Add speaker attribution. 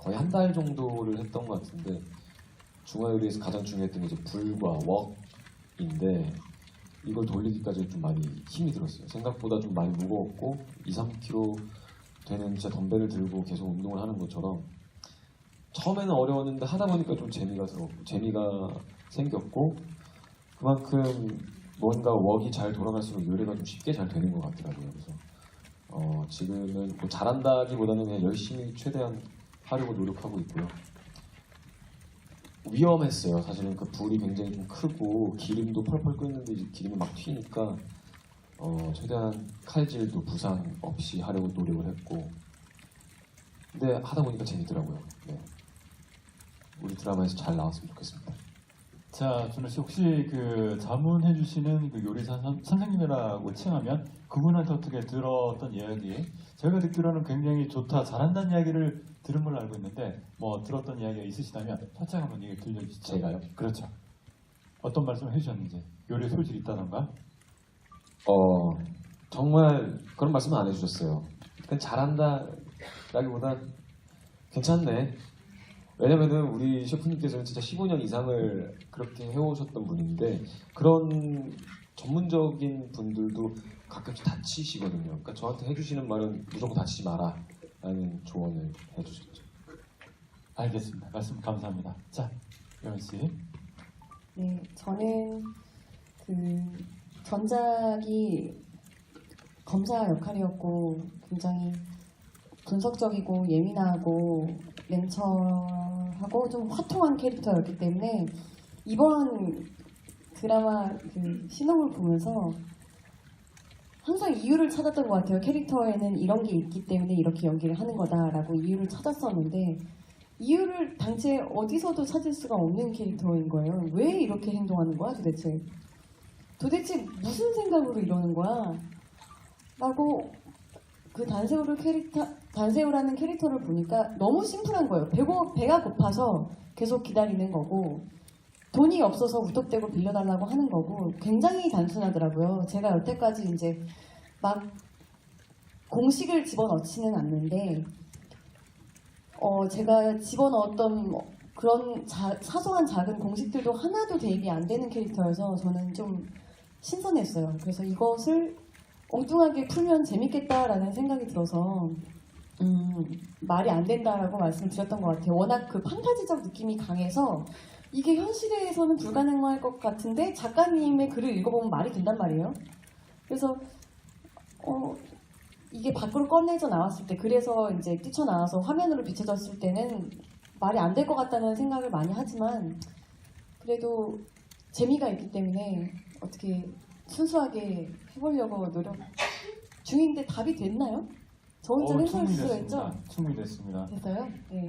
Speaker 1: 거의 한 달 정도를 했던 것 같은데 중화 요리에서 가장 중요했던 게 이제 불과 웍인데 이걸 돌리기까지 좀 많이 힘이 들었어요. 생각보다 좀 많이 무거웠고 2, 3kg 되는 진짜 덤벨을 들고 계속 운동을 하는 것처럼 처음에는 어려웠는데 하다 보니까 좀 재미가 들었고 재미가 생겼고 그만큼 뭔가 웍이 잘 돌아갈수록 요리가 좀 쉽게 잘 되는 것 같더라고요. 그래서 어, 지금은 뭐 잘한다기보다는 그냥 열심히 최대한 하려고 노력하고 있고요. 위험했어요. 사실은 그 불이 굉장히 좀 크고 기름도 펄펄 끓는데 기름이 막 튀니까 어, 최대한 칼질도 부상 없이 하려고 노력을 했고 근데 하다 보니까 재밌더라고요. 네. 우리 드라마에서 잘 나왔으면 좋겠습니다.
Speaker 2: 자, 준호 씨 혹시 그 자문해 주시는 그 요리사 선, 선생님이라고 칭하면 그분한테 어떻게 들었던 이야기 저희가 듣기로는 굉장히 좋다, 잘한다는 이야기를 들은 걸로 알고 있는데 뭐 들었던 이야기가 있으시다면 살짝 한번 얘기 들려주시죠.
Speaker 1: 제가요?
Speaker 2: 그렇죠. 어떤 말씀을 해주셨는지 요리 소질 있다던가
Speaker 1: 어 정말 그런 말씀은 안 해주셨어요. 그냥 잘한다라기보다 괜찮네. 왜냐면은 우리 셰프님께서는 진짜 15년 이상을 그렇게 해오셨던 분인데 그런 전문적인 분들도 가끔씩 다치시거든요. 그러니까 저한테 해주시는 말은 무조건 다치지 마라 라는 조언을 해주셨죠.
Speaker 2: 알겠습니다. 말씀 감사합니다. 자, 여은 씨.
Speaker 3: 네, 저는 그 전작이 검사 역할이었고 굉장히 분석적이고 예민하고 멘처 하고 좀 화통한 캐릭터였기 때문에 이번 드라마 그 신혼을 보면서 항상 이유를 찾았던 것 같아요. 캐릭터에는 이런 게 있기 때문에 이렇게 연기를 하는 거다라고 이유를 찾았었는데 이유를 당최 어디서도 찾을 수가 없는 캐릭터인 거예요. 왜 이렇게 행동하는 거야 도대체? 도대체 무슨 생각으로 이러는 거야? 라고 그 단세우를 캐릭터 단세우라는 캐릭터를 보니까 너무 심플한 거예요. 배고 배가 고파서 계속 기다리는 거고 돈이 없어서 우뚝대고 빌려달라고 하는 거고 굉장히 단순하더라고요. 제가 여태까지 이제 막 공식을 집어넣지는 않는데 어, 제가 집어넣었던 뭐 그런 자- 사소한 작은 공식들도 하나도 대입이 안 되는 캐릭터여서 저는 좀 신선했어요. 그래서 이것을 엉뚱하게 풀면 재밌겠다라는 생각이 들어서 음, 말이 안 된다라고 말씀드렸던 것 같아요. 워낙 그 판타지적 느낌이 강해서 이게 현실에서는 불가능할 것 같은데 작가님의 글을 읽어보면 말이 된단 말이에요. 그래서 어, 이게 밖으로 꺼내져 나왔을 때 그래서 이제 뛰쳐나와서 화면으로 비춰졌을 때는 말이 안 될 것 같다는 생각을 많이 하지만 그래도 재미가 있기 때문에 어떻게 순수하게 해보려고 노력 중인데 답이 됐나요? 저 혼자
Speaker 2: 어우,
Speaker 3: 해설
Speaker 2: 충분히
Speaker 3: 수가 있죠?
Speaker 2: 됐습니다. 충분히 됐습니다.
Speaker 3: 됐어요? 네.